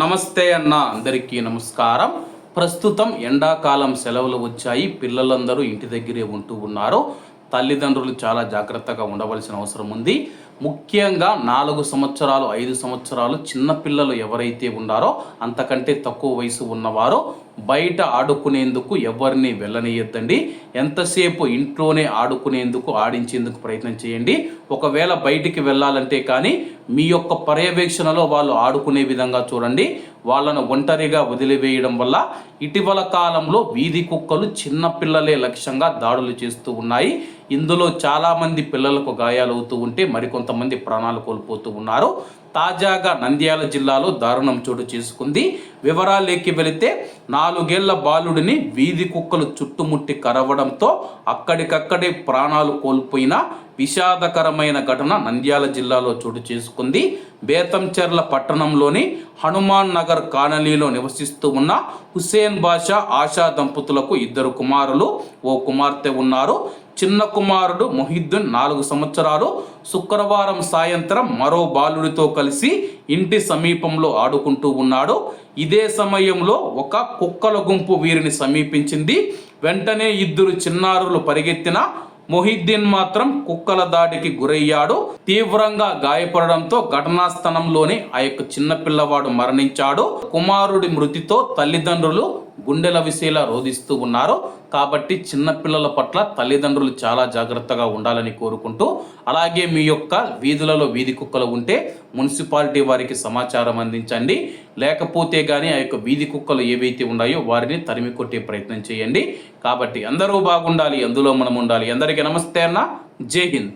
నమస్తే అన్న అందరికీ నమస్కారం. ప్రస్తుతం ఎండాకాలం సెలవులు వచ్చాయి. పిల్లలందరూ ఇంటి దగ్గరే ఉంటూ ఉన్నారు. తల్లిదండ్రులు చాలా జాగ్రత్తగా ఉండవలసిన అవసరం ఉంది. ముఖ్యంగా నాలుగు సంవత్సరాలు ఐదు సంవత్సరాలు చిన్నపిల్లలు ఎవరైతే ఉన్నారో అంతకంటే తక్కువ వయసు ఉన్నవారో బయట ఆడుకునేందుకు ఎవరిని వెళ్ళనీయొద్దండి. ఎంతసేపు ఇంట్లోనే ఆడుకునేందుకు ఆడించేందుకు ప్రయత్నం చేయండి. ఒకవేళ బయటికి వెళ్ళాలంటే కానీ మీ యొక్క పర్యవేక్షణలో వాళ్ళు ఆడుకునే విధంగా చూడండి. వాళ్ళను ఒంటరిగా వదిలివేయడం వల్ల ఇటీవల కాలంలో వీధి కుక్కలు చిన్నపిల్లలే లక్ష్యంగా దాడులు చేస్తూ ఉన్నాయి. ఇందులో చాలామంది పిల్లలకు గాయాలవుతూ ఉంటే మరికొంతమంది ప్రాణాలు కోల్పోతూ ఉన్నారు. తాజాగా నంద్యాల జిల్లాలో దారుణం చోటు చేసుకుంది. వివరాలేకి వెళితే నాలుగేళ్ళ బాలుడిని వీధి కుక్కలు చుట్టుముట్టి కరవడంతో అక్కడికక్కడే ప్రాణాలు కోల్పోయిన విషాదకరమైన ఘటన నంద్యాల జిల్లాలో చోటు చేసుకుంది. బేతంచెర్ల పట్టణంలోని హనుమాన్ నగర్ కాలనీలో నివసిస్తూ ఉన్న హుసేన్ బాషా ఆశా దంపతులకు ఇద్దరు కుమారులు ఓ కుమార్తె ఉన్నారు. చిన్న కుమారుడు మొహిద్దీన్ నాలుగు సంవత్సరాలు శుక్రవారం సాయంత్రం మరో బాలుడితో కలిసి ఇంటి సమీపంలో ఆడుకుంటూ ఉన్నాడు. ఇదే సమయంలో ఒక కుక్కల గుంపు వీరిని సమీపించింది. వెంటనే ఇద్దరు చిన్నారులు పరిగెత్తిన మొహిద్దీన్ మాత్రం కుక్కల దాడికి గురయ్యాడు. తీవ్రంగా గాయపడడంతో ఘటనా స్థలంలోనే ఆ యొక్క చిన్న పిల్లవాడు మరణించాడు. కుమారుడి మృతితో తల్లిదండ్రులు గుండెల విసేలా రోధిస్తూ ఉన్నారు కాబట్టి చిన్నపిల్లల పట్ల తల్లిదండ్రులు చాలా జాగ్రత్తగా ఉండాలని కోరుకుంటూ అలాగే మీ యొక్క వీధులలో వీధి కుక్కలు ఉంటే మున్సిపాలిటీ వారికి సమాచారం అందించండి. లేకపోతే కానీ ఆ యొక్క వీధి కుక్కలు ఏవైతే ఉన్నాయో వారిని తరిమి కొట్టే ప్రయత్నం చేయండి. కాబట్టి అందరూ బాగుండాలి అందులో మనం ఉండాలి. అందరికీ నమస్తే అన్న. జై హింద్.